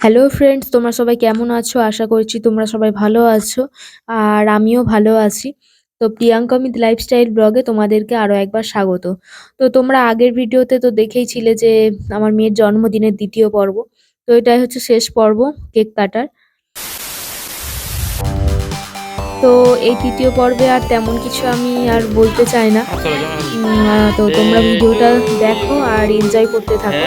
Hello friends তোমরা সবাই কেমন আছো? আশা করছি তোমরা সবাই ভালো আছো আর আমিও ভালো আছি। তো প্রিয়াঙ্কা মিত লাইফস্টাইল ব্লগে তোমাদেরকে আরও একবার স্বাগত। তো তোমরা আগের ভিডিওতে তো দেখেইছিলে যে আমার মেয়ের জন্মদিনের দ্বিতীয় পর্ব। তো এটাই হচ্ছে শেষ পর্ব কেক কাটার। তো এই তৃতীয় পর্বে আর তেমন কিছু আমি আর বলতে চাই না। তো তোমরা ভিডিওটা দেখো আর এনজয় করতে থাকো।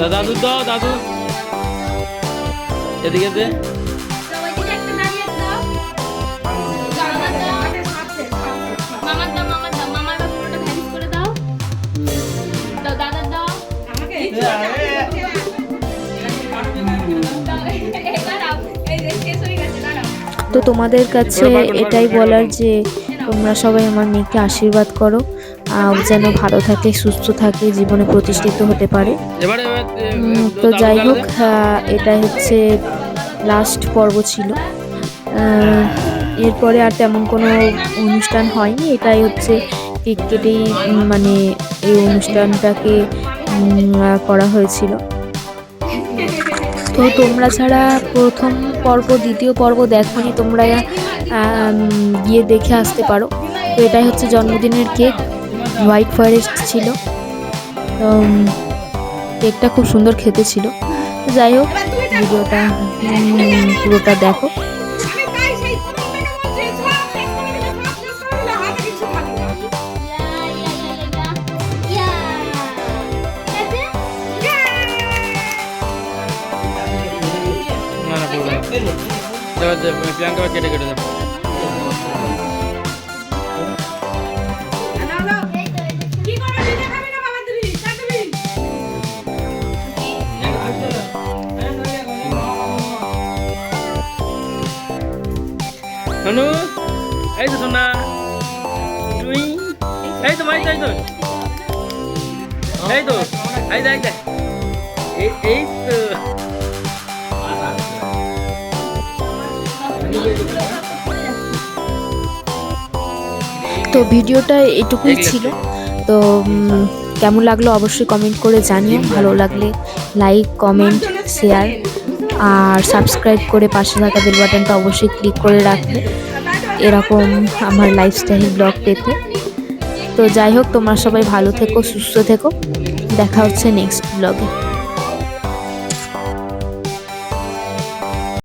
দাদু দাও দাদু। এদিকে দে। তো তোমাদের কাছে এটাই বলার যে তোমরা সবাই আমার মেয়েকে আশীর্বাদ করো। যেন ভালো থাকে সুস্থ থাকে জীবনে প্রতিষ্ঠিত হতে পারে। তো যাই হোক এটা হচ্ছে লাস্ট পর্ব ছিল। এরপরে আর তেমন কোনো অনুষ্ঠান হয়নি। এটাই হচ্ছে কেক কেটেই মানে এই অনুষ্ঠানটাকে করা হয়েছিল। তো তোমরা ছাড়া প্রথম পর্ব দ্বিতীয় পর্ব দেখোনি তোমরা গিয়ে দেখে আসতে পারো। তো এটাই হচ্ছে জন্মদিনের কেক। হোয়াইট ফরেস্ট ছিল। কেকটা খুব সুন্দর খেতে ছিল। যাই হোক, ভিডিওটা পুরোটা দেখো। প্রিয়াঙ্কা, কেটে কেটে দেবো এই তো শোনা তুই এই তো এই তো। এই তো এই দেখ দেখ। এই এই তো। তো ভিডিওটা এটুকুই ছিল। তো কেমন লাগল অবশ্যই কমেন্ট করে জানিও। ভালো লাগলে লাইক কমেন্ট শেয়ার। আর সাবস্ক্রাইব করে পাশে থাকা বেল বাটনটা অবশ্যই ক্লিক করে রাখবে। এরকম আমার লাইফস্টাইল ব্লগ পেতে। তো যাই হোক, তোমরা সবাই ভালো থেকো, সুস্থ থেকো। দেখা হচ্ছে নেক্সট ব্লগে